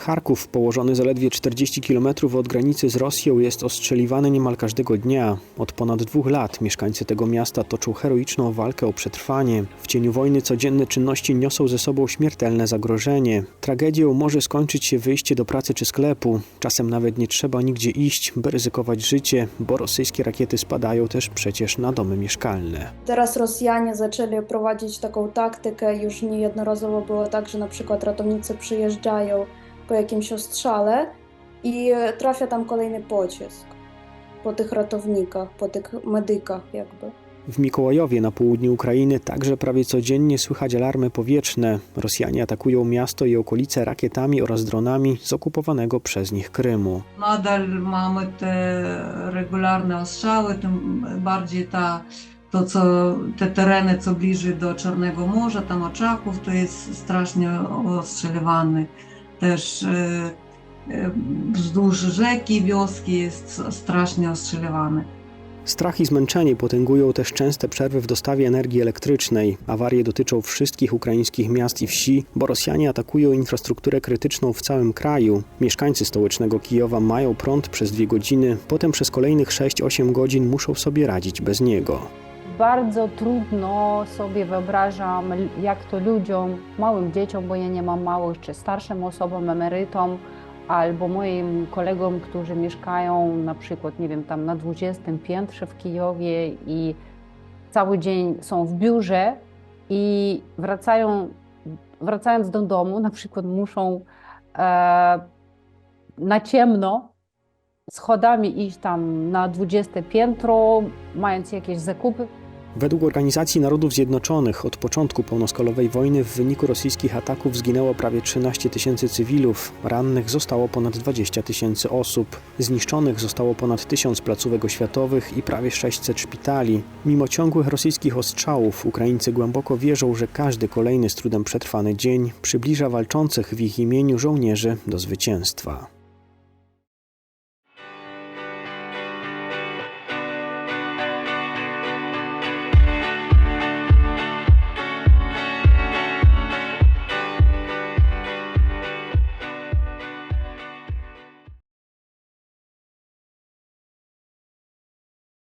Charków, położony zaledwie 40 km od granicy z Rosją, jest ostrzeliwany niemal każdego dnia. Od ponad dwóch lat mieszkańcy tego miasta toczą heroiczną walkę o przetrwanie. W cieniu wojny codzienne czynności niosą ze sobą śmiertelne zagrożenie. Tragedią może skończyć się wyjście do pracy czy sklepu. Czasem nawet nie trzeba nigdzie iść, by ryzykować życie, bo rosyjskie rakiety spadają też przecież na domy mieszkalne. Teraz Rosjanie zaczęli prowadzić taką taktykę, już niejednorazowo było tak, że na przykład ratownicy przyjeżdżają po jakimś ostrzale i trafia tam kolejny pocisk po tych ratownikach, po tych medykach jakby. W Mikołajowie na południu Ukrainy także prawie codziennie słychać alarmy powietrzne. Rosjanie atakują miasto i okolice rakietami oraz dronami z okupowanego przez nich Krymu. Nadal mamy te regularne ostrzały, tym bardziej ta, to co, te tereny, co bliżej do Czarnego Morza, tam Oczaków, to jest strasznie ostrzeliwany. Też e, e, wzdłuż rzeki, wioski jest strasznie ostrzeliwany. Strach i zmęczenie potęgują też częste przerwy w dostawie energii elektrycznej. Awarie dotyczą wszystkich ukraińskich miast i wsi, bo Rosjanie atakują infrastrukturę krytyczną w całym kraju. Mieszkańcy stołecznego Kijowa mają prąd przez dwie godziny, potem przez kolejnych 6-8 godzin muszą sobie radzić bez niego. Bardzo trudno sobie wyobrażam, jak to ludziom, małym dzieciom, bo ja nie mam małych, czy starszym osobom, emerytom, albo moim kolegom, którzy mieszkają na przykład, nie wiem, tam na 20 piętrze w Kijowie i cały dzień są w biurze i wracają, wracając do domu, na przykład muszą e, na ciemno schodami iść tam na 20 piętro, mając jakieś zakupy. Według Organizacji Narodów Zjednoczonych od początku pełnoskalowej wojny w wyniku rosyjskich ataków zginęło prawie 13 tysięcy cywilów, rannych zostało ponad 20 tysięcy osób, zniszczonych zostało ponad 1000 placówek oświatowych i prawie 600 szpitali. Mimo ciągłych rosyjskich ostrzałów, Ukraińcy głęboko wierzą, że każdy kolejny z trudem przetrwany dzień przybliża walczących w ich imieniu żołnierzy do zwycięstwa.